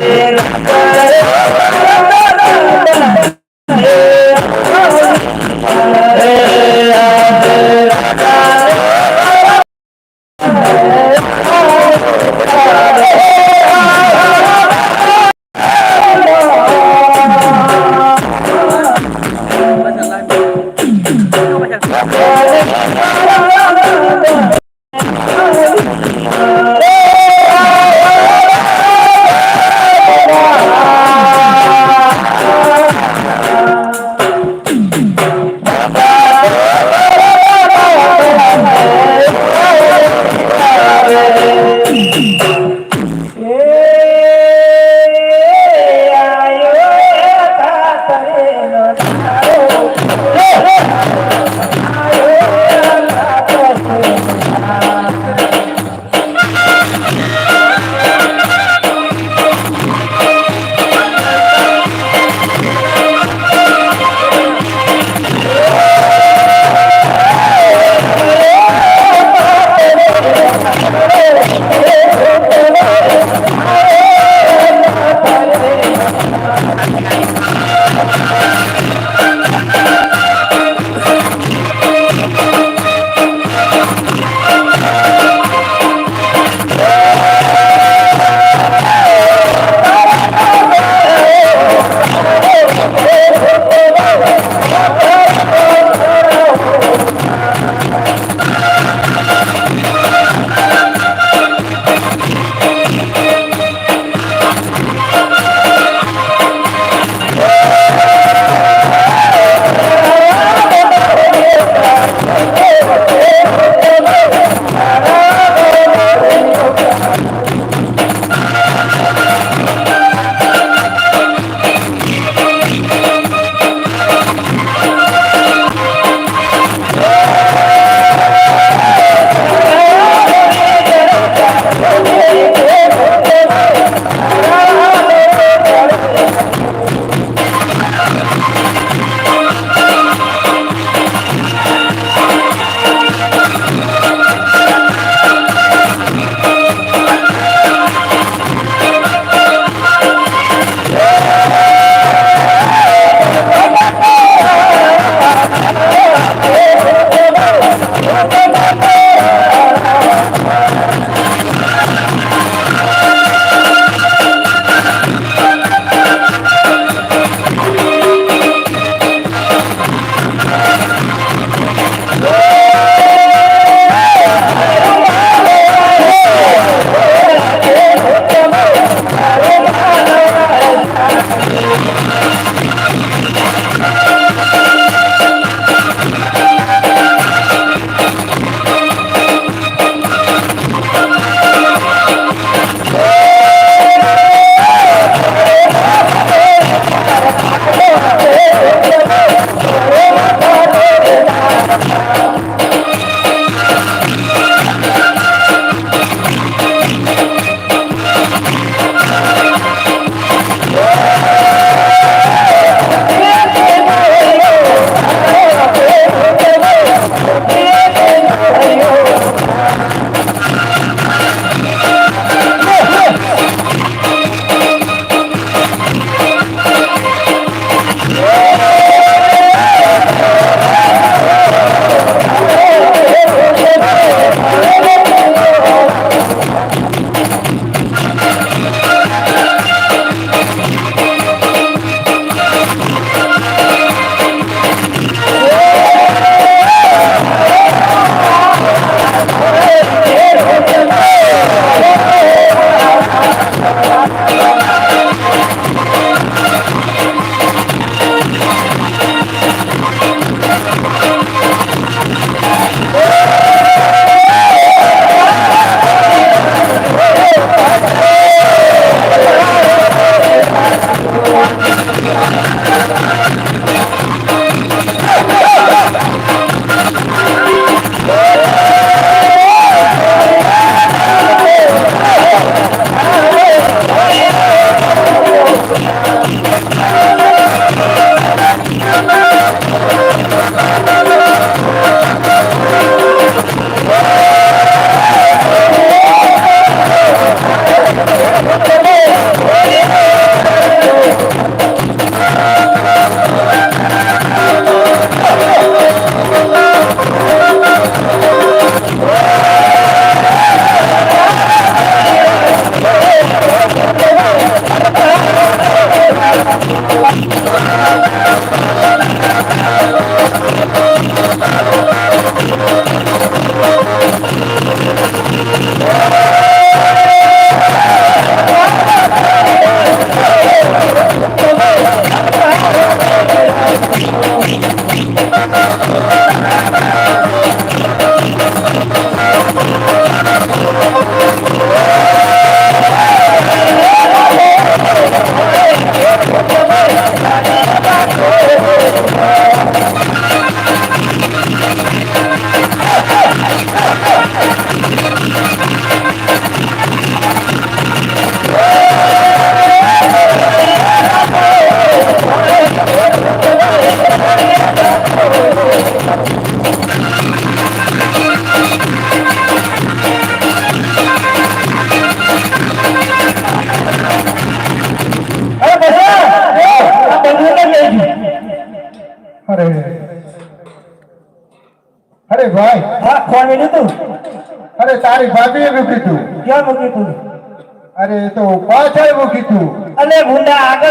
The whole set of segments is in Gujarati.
Yeah.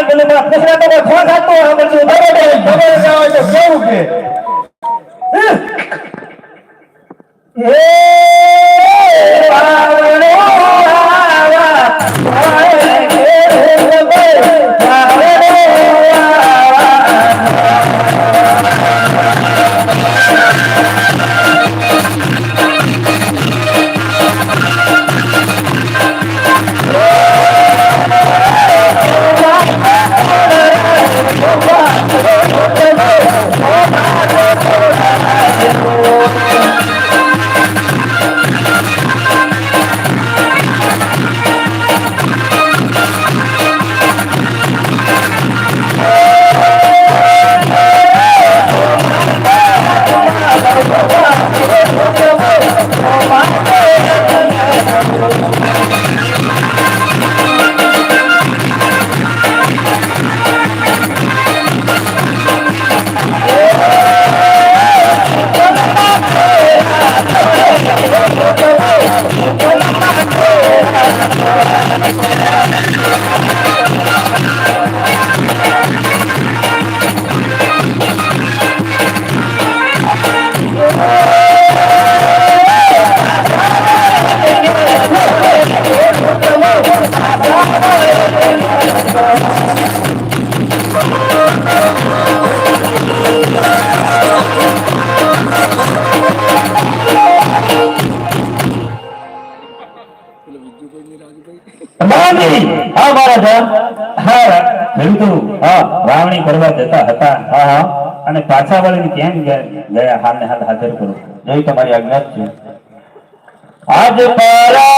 મુંડા આગળ પેલું પેલા પૂછડા તો પાછા વળીને કેમ ગયા ગયા હાલને હાલ હાજર કરો. જોઈ તમારી આજ્ઞા છે. આજ પરાત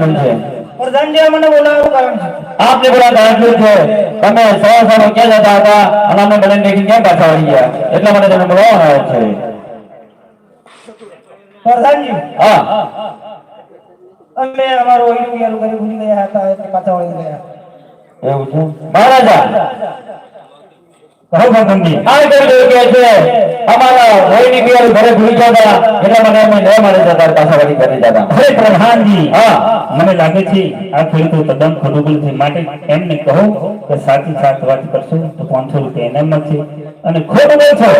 છે. મને બોલાવવાનું કારણ છે. આપને બોલા એટલું છે? તમે સવા સવા ક્યાં જતા હતા? અને અમને બધાને દેખીને કેમ પાછા વળી ગયા? એટલે માટે તમને બોલાવવાનો આવ્યો છે. પ્રધાનજી હા. અમે અમારું ઓઈલું યારું કરી ભૂલી ગયા હતા એટલે પાછા વળી ગયા. એવું છે? મહારાજા મને લાગે છે આ ખેડૂતો તદ્દન ખોટું છે માટે એમને કહો કે સાચી સાત વાત કરશો તો પાંચસો રૂપિયા એનામ છે. અને ખોટું બોલશો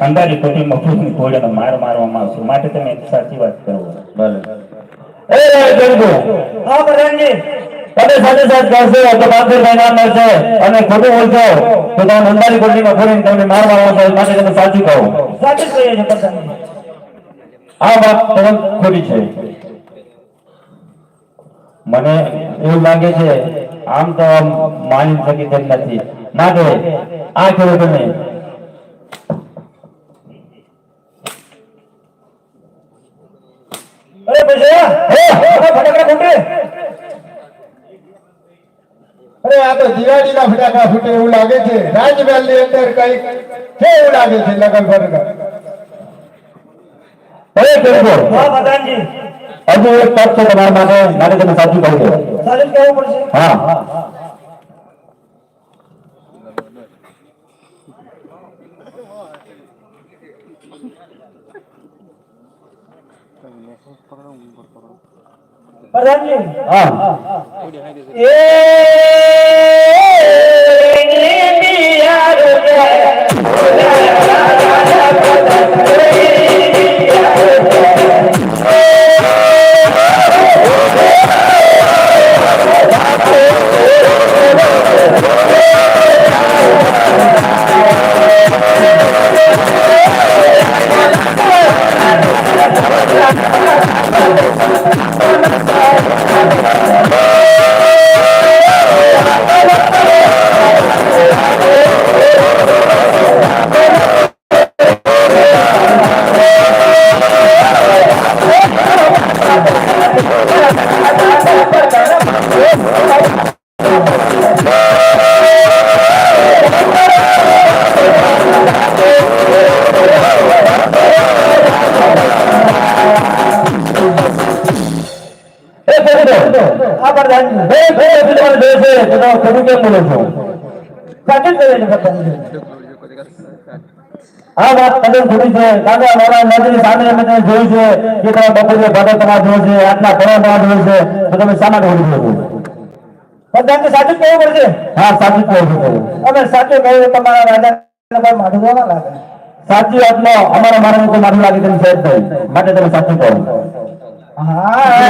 અંધારી ખોટી મફતની ઘોડાને માર મારવામાં આવશે માટે તમે સાચી વાત કરો. બરાબર. એ હા તમે સાથે સાથે કરશો તો પાંચસો રૂપિયા મળશે અને ખોટું બોલશો તો તમે અંધારી કોટડીમાં ફરીને તમને મારવા મારવાનો માટે તમે સાચું કહો. સાચું કહીએ છે પ્રધાનજી. આ વાત તદ્દન ખોટી છે. મને એવું લાગે છે આમ તો માની શકી તેમ નથી. માટે આ ખેડૂતોને અરે પૈસા! હે! ફટાકડા ફૂટે અરે આ તો દિવાળીના ફટાકા ફૂટે એવું લાગે છે. રાજમહેલની અંદર કંઈક છે એવું લાગે છે લગન હા પ્રધાનજી હજુ એક તક છે તમારા માટે માટે તમે સાચું કહી દો સાચું કહેવું પડશે. હા. પ્રધાનજી હા એ બિયાર જય એ તમે કેમ બોલો છો? સાચું જ છે આ વાત તદ્દન ખોટી છે. કારણ મારા નજરી સામે અમે તમે જોયું છે કે તમે બપોરે ભાડો તમારા જોયું છે આટલા ઘણા તમારા જોયું છે, તો તમે શા માટે ખોટું બોલો છો? સાચું કહેવું પડશે. હા, સાચું કહેવું કહું અમે સાચું કહ્યું તમારા રાજા તો ના લાગે. સાચી વાતમાં અમારા મારા કોઈ મારું લાગે તેમ છે જ માટે તમે સાચું કહો. હા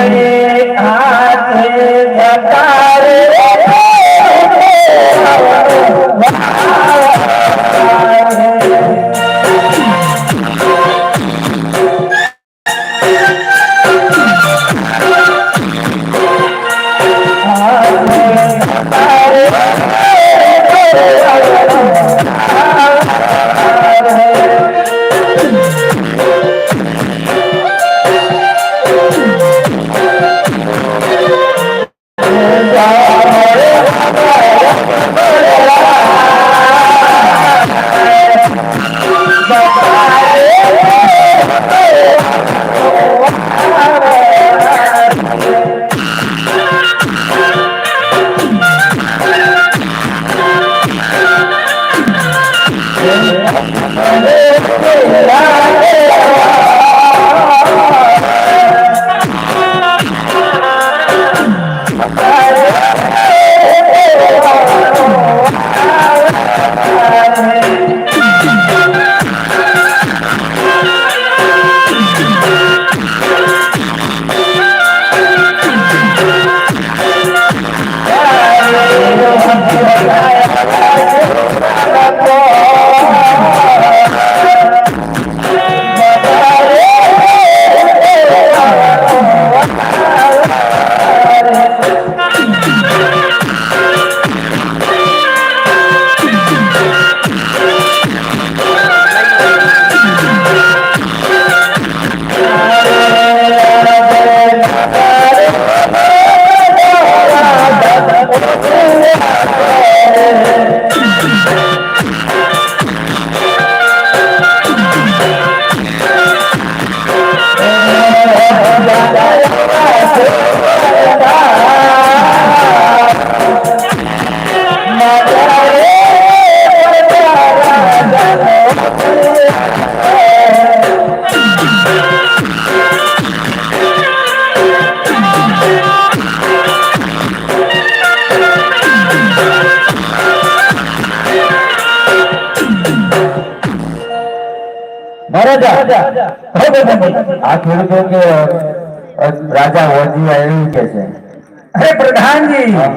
હાથે રે આ ખેડૂતો કે રાજા વોજી એવું કે છે. અરે પ્રધાનજી!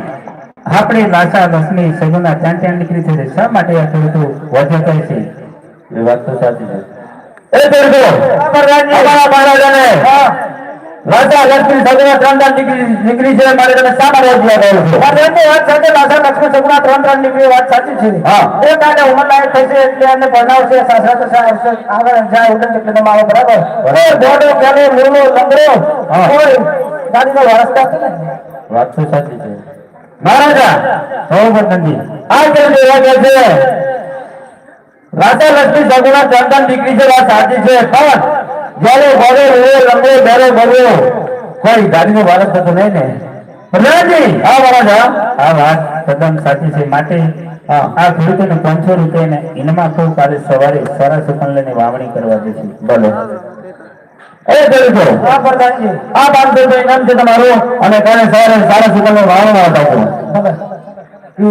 આપણી નાસા દસમી સગુના ત્યાં ત્યાં નીકળી છે. શા માટે આ ખેડૂતો વધ્યા કહે છે. એ વાત તો સાચી છે. એ ખેડૂતો મહારાજાને રાજા લક્ષ્મી સગુના ત્રણ ત્રણ નીકળી છે મારે તમે શા માટે વોજિયા કહો છો? વાત સાથે રાજા લક્ષ્મી સગુણા ત્રણ ત્રણ નીકળી વાત સાચી છે. હા. એ કાલે ઉંમર લાયક થશે એટલે એને ભણાવશે સાસરા તો આગળ જાય ઉડન એટલે તમે આવો બરાબર? ઘોડો પેલો લૂલો લંગડો. કોઈ ગાડીનો રસ્તા વાત તો સાચી છે. મહારાજા હો પ્રધાનજી આ કેમ કે છે? રાજા લક્ષ્મી સગુના ત્રણ ત્રણ નીકળી છે વાત સાચી છે પણ જ્યારે ભલે રોવે લંબે ઘરે ભલે. કોઈ ગાડીનો બાળક થતો નહીં ને. પ્રધાનજી હા મહારાજ હા વાત તદ્દન સાચી છે. માટે આ ખેડૂતોને પાંચસો રૂપિયાને ઇનામમાં કહું કાલે સવારે સારા સુકન લઈને વાવણી કરવા દે છે ભલે. એ આ પાંચસો રૂપિયા ઇનામ તમારું. અને કાલે સવારે સારા વાવણો આવતા એ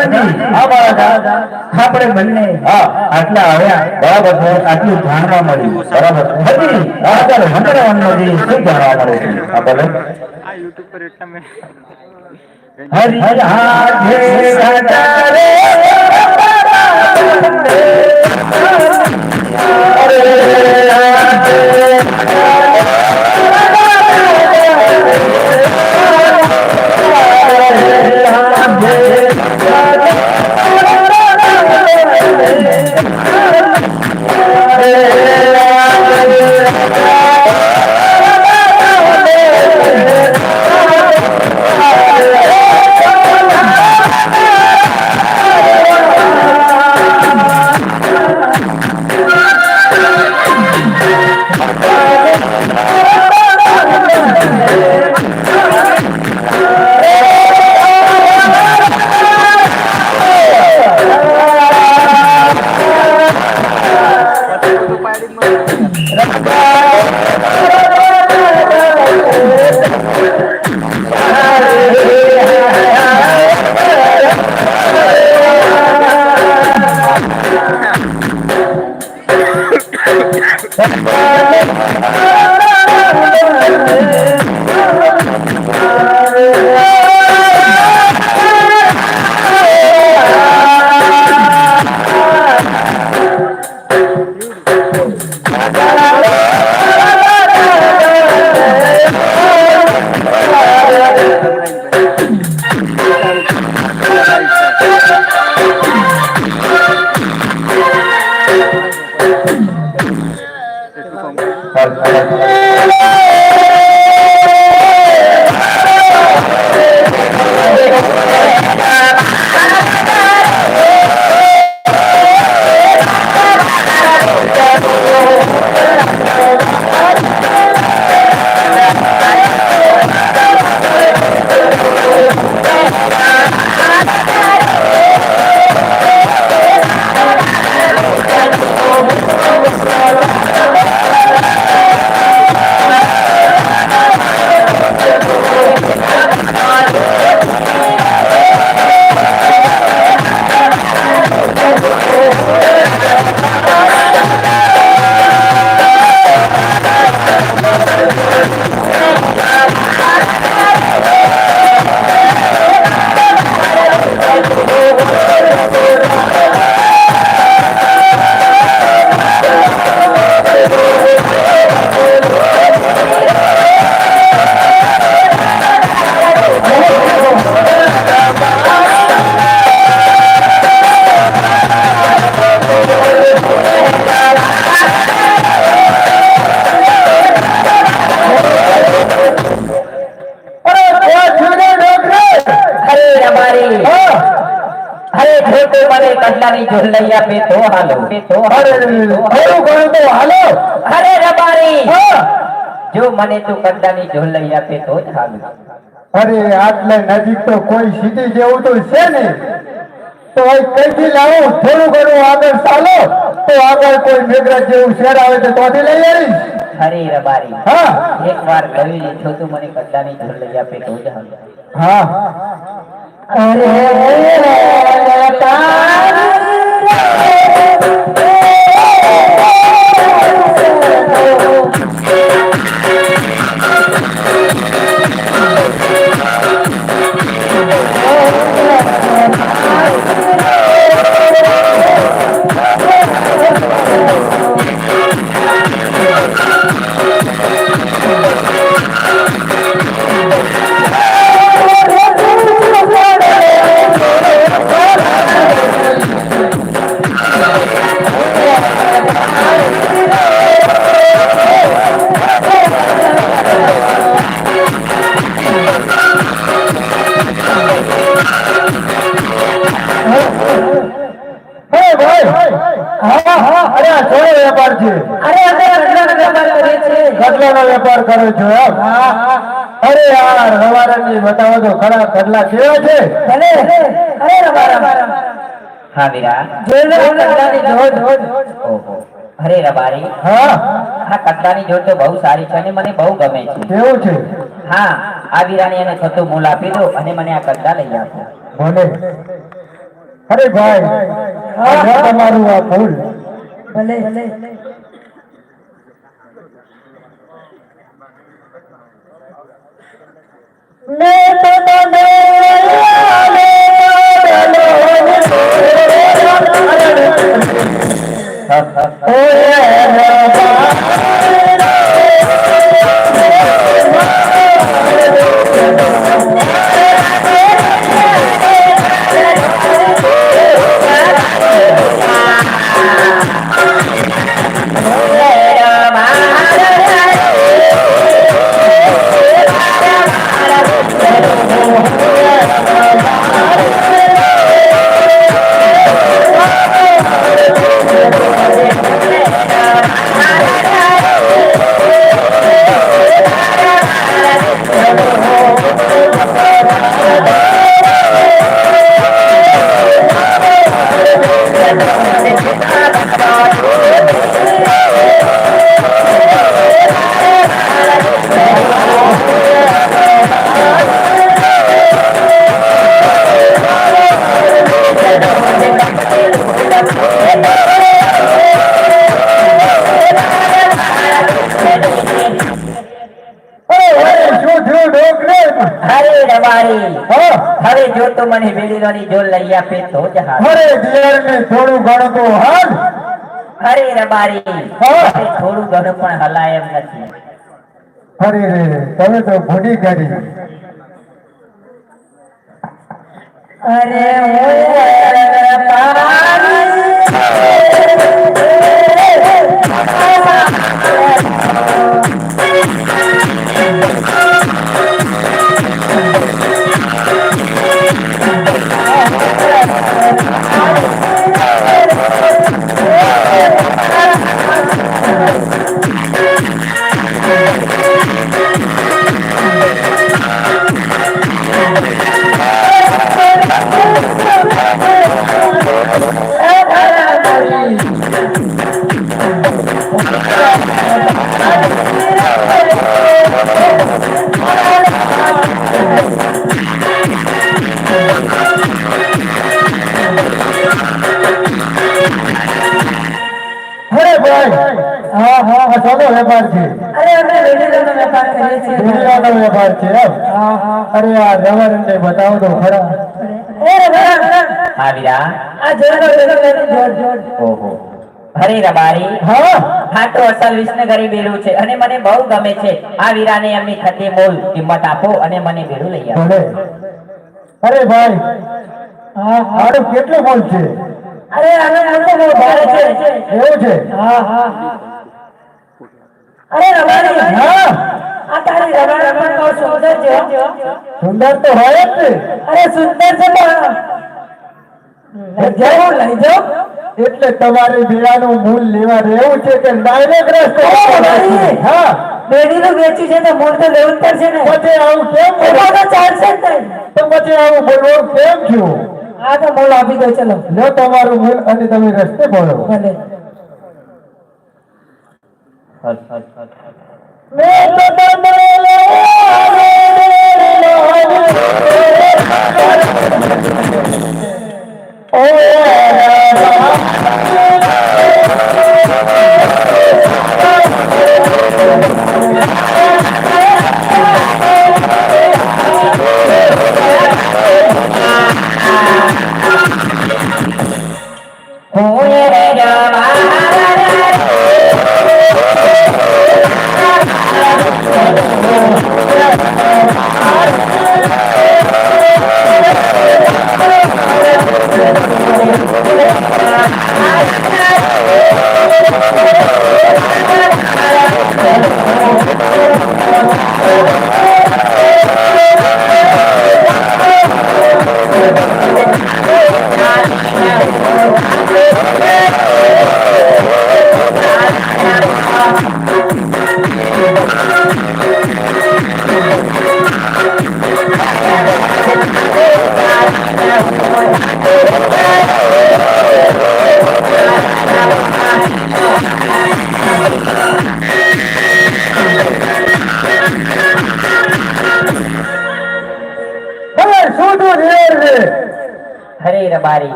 પ્રધાનજી હા મહારાજ આપણે બંને હા. આટલા આવ્યા બરાબર છે આટલું જાણવા મળ્યું. બરાબર હજી આગળ હંડરાવનનો જે શું જાણવા મળે છે? હા ભલે હરી હાથે ઘટારે અરે 啊 ઝોલ તો હાલો અરે થોડું ઘણું તો હાલો અરે રબારી જો મને તું કડલાની ઝોલ લઈ આપે તો જ હાલો અરે આટલે નજીક તો કોઈ સિટી જેવું તો છે નહીં તો કઈથી લાવું થોડું ઘણું આગળ ચાલો તો આગળ કોઈ મેઘરાજ જેવું શહેર આવે તો ત્યાંથી લઈ આવીશ અરે રબારી હા એક વાર કહી લીધો તું મને કડલાની ઝોલ લઈ આપે તો જ હાલો હા અરે Thank you. કડલાનો વેપાર કરો છો એમ? અરે યાર રવારાની બતાવો તો ખરા કડલા કેવા છે. અરે રબારા હા વીરા જોઈ લો કડલાની જોડ. ઓહો. અરે રબારી હા? આ કડલાની જોડ તો બહુ સારી છે અને મને બહુ ગમે છે. કેવું છે? હા આ વીરાને એને થતું મૂલ આપી દો અને મને આ કડલા લઈ આપો. ભલે. અરે ભાઈ તમારું આ ફૂલ. ભલે ભલે. અરે તું મને વેલીલોની જોડ લઈ આપે તો જ હાલ. અરે દિયરને થોડું ઘણું તો હાલ. અરે રબારી હા. થોડું ઘણું પણ હલાય એમ નથી. અરે રે તમે તો ભૂડી કરી અરે અરે અરે આ રવરને બતાવો તો ખરા. ઓરે ખરા હા વીરા. આ જોડ ઓહો. અરે રબારી. હા. હા તો અસલ વિસનગરી બેલું છે અને મને બહુ ગમે છે. આ વીરાને એમની થતી મોલ કિંમત આપો અને મને બેડું લઈ આવો. અરે ભાઈ હા હારું કેટલું બોલ છે? અરે આનો મોલ બહુ ભારે છે એવું છે? હા હા. અરે રબારી. હા. આ તારી રમણ બહુ સુંદર છે સુંદર તો હોય જ અરે સુંદર છે પણ. લઈ લઈ જાઓ. એટલે તમારે બીડાનું મૂલ લેવા રહેવું છે કે ડાયરેક્ટ રસ્તો. હા. બેડીનું વેચ્યું છે તો મૂળ તો લેવું જ પડશે ને. પછી આવું કેમ એમાં બોલો? તો ચાલશે જ નહીં. તો પછી આવું બોલવું કેમ થયું? આ તો મૂળ આપી દો ચલો. લો તમારું મૂલ અને તમે રસ્તે બોલો. ભલે. મેં તો તમને ઓ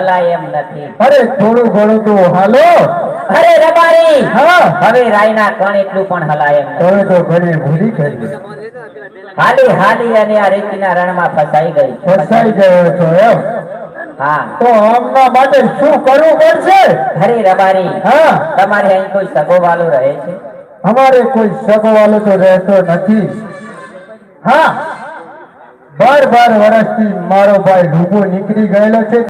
હલાય એમ નથી. અરે થોડું ઘણું તો હાલો. અરે રબારી! હા. હવે રાયના કણ એટલું પણ હલાય એમ થોડું તો ઘણી ભૂલી કરી હાલી હાલી અને આ રેતીના રણમાં ફસાઈ ગઈ. ફસાઈ ગયો છો એમ? હા. તો આમના માટે શું કરવું પડશે? અરે રબારી હા. તમારે અહીં કોઈ સગો વાલો રહે છે? અમારે કોઈ સગવાલો તો રહેતો નથી. હા. બાર બાર વર્ષથી મારો ભાઈ ડૂબો નીકળી ગયેલો છે.